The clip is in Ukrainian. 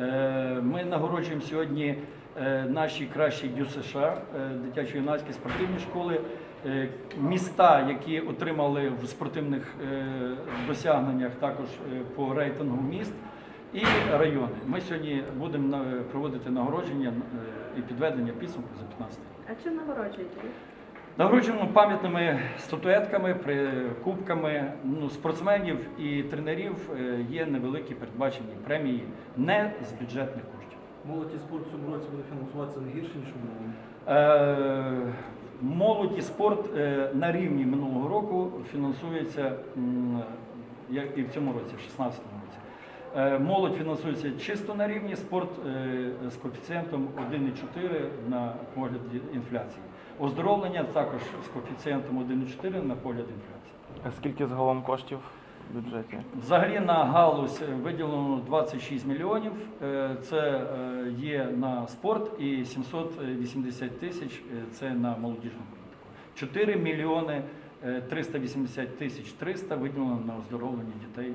Е, Ми нагороджуємо сьогодні е, наші кращі ДЮСШ, е, дитячо-юнацькі спортивні школи, міста, які отримали в спортивних досягненнях також по рейтингу міст. І райони. Ми сьогодні будемо проводити нагородження і підведення підсумку за 15 рік. А чим нагороджуєте? Їх? Нагороджуємо пам'ятними статуетками, кубками. Ну, спортсменів і тренерів е, є невеликі передбачені премії не з бюджетних коштів. Молодь і спорт в цьому році буде фінансуватися не гірше, ніж в минулому. Е, Молодь і спорт е, на рівні минулого року фінансується як і в цьому році, в 2016 році. Е, Молодь фінансується чисто на рівні, спорт е, з коефіцієнтом 1,4 на погляд інфляції. Оздоровлення також з коефіцієнтом 1,4 на погляд інфляції. А скільки загалом коштів в бюджеті? Взагалі на галузь виділено 26 мільйонів. Е, Це е, є на спорт і 780 тисяч е, це на молодіжну політику. 4 мільйони е, 380 тисяч 300 виділено на оздоровлення дітей.